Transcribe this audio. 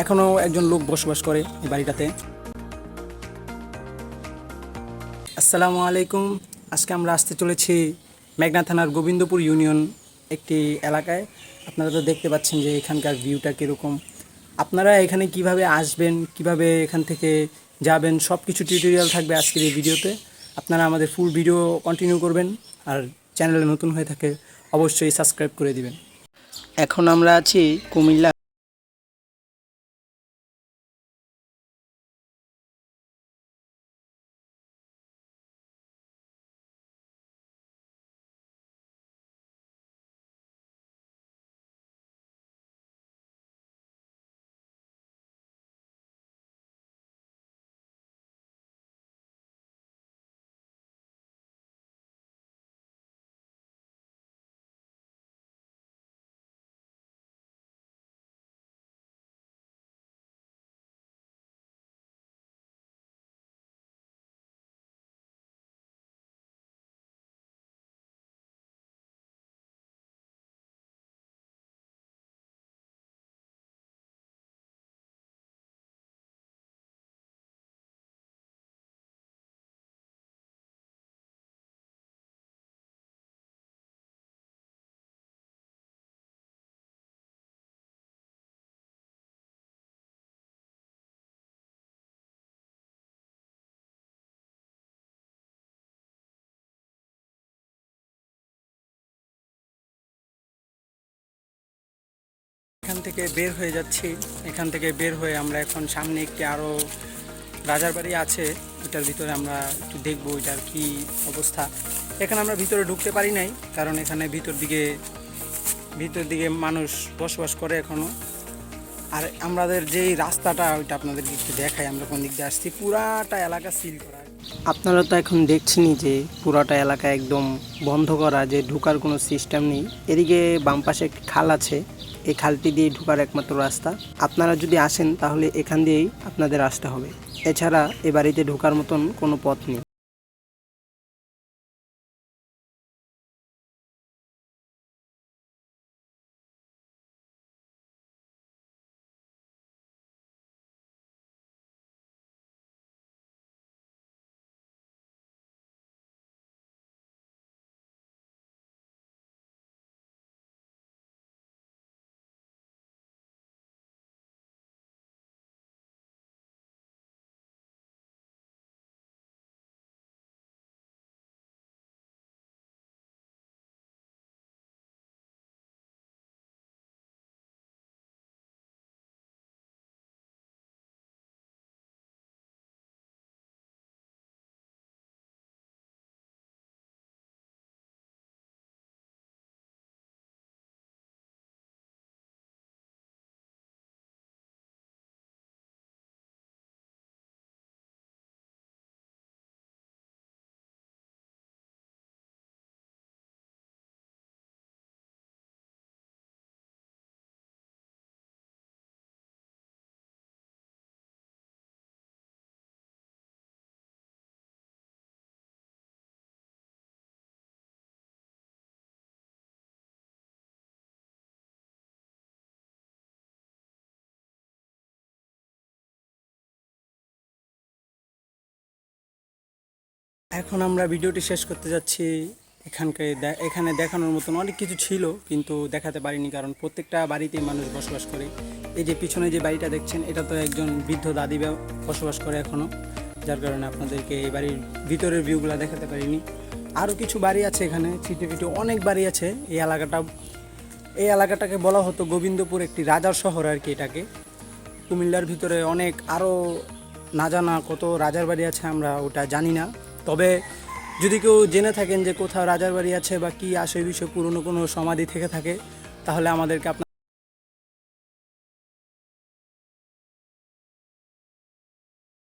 এখনও একজন লোক বসবাস করে এই বাড়িটাতে। আসসালামু আলাইকুম। আজকে আমরা আসতে চলেছি মেঘনা থানার গোবিন্দপুর ইউনিয়ন একটি এলাকায়। আপনারা তো দেখতে পাচ্ছেন যে এখানকার ভিউটা কীরকম। আপনারা এখানে কীভাবে আসবেন, কীভাবে এখান থেকে যাবেন সব কিছু টিউটোরিয়াল থাকবে আজকের এই ভিডিওতে। আপনারা আমাদের ফুল ভিডিও কন্টিনিউ করবেন আর চ্যানেলে নতুন হয়ে থাকে অবশ্যই সাবস্ক্রাইব করে দিবেন। এখন আমরা আছি কুমিল্লা থেকে বের হয়ে যাচ্ছি। এখান থেকে বের হয়ে আমরা এখন সামনে একটি আরও রাজার বাড়ি আছে। ওইটার ভিতরে আমরা একটু দেখব ওইটার কি অবস্থা। এখানে আমরা ভিতরে ঢুকতে পারি নাই, কারণ এখানে ভিতর দিকে ভিতর দিকে মানুষ বসবাস করে এখনও আর আমাদের যেই রাস্তাটা, ওইটা আপনাদেরকে একটু দেখাই, আমরা কোন দিক দিয়ে আসছি। পুরাটা এলাকা সিল করা। আপনারা তো এখন দেখছেনই যে পুরোটা এলাকা একদম বন্ধ করা, যে ঢুকার কোনো সিস্টেম নেই। এদিকে বাম পাশে একটি খাল আছে, এই খালটি দিয়ে ঢোকার একমাত্র রাস্তা। আপনারা যদি আসেন তাহলে এখান দিয়েই আপনাদের আসতে হবে। এছাড়া এ বাড়িতে ঢোকার মতন কোনো পথ নেই। এখন আমরা ভিডিওটি শেষ করতে যাচ্ছি। এখানকে দে- এখানে দেখানোর মতন অনেক কিছু ছিল, কিন্তু দেখাতে পারিনি কারণ প্রত্যেকটা বাড়িতেই মানুষ বসবাস করে। এই যে পিছনে যে বাড়িটা দেখছেন, এটা তো একজন বৃদ্ধ দাদি বসবাস করে এখনও যার কারণে আপনাদেরকে এই বাড়ির ভিতরের ভিউগুলো দেখাতে পারিনি। আরও কিছু বাড়ি আছে এখানে, ছিটে ফিটে অনেক বাড়ি আছে। এই এলাকাটা, এই এলাকাটাকে বলা হতো গোবিন্দপুর একটি রাজার শহর আর কি এটাকে। কুমিল্লার ভিতরে অনেক আরও না জানা কত রাজার বাড়ি আছে আমরা ওটা জানি না। তবে যদি কেউ জেনে থাকেন যে কোথাও রাজার বাড়ি আছে বা কি আসে বিষয়ে পুরনো কোনো সমাধি থেকে থাকে, তাহলে আমাদেরকে আপনার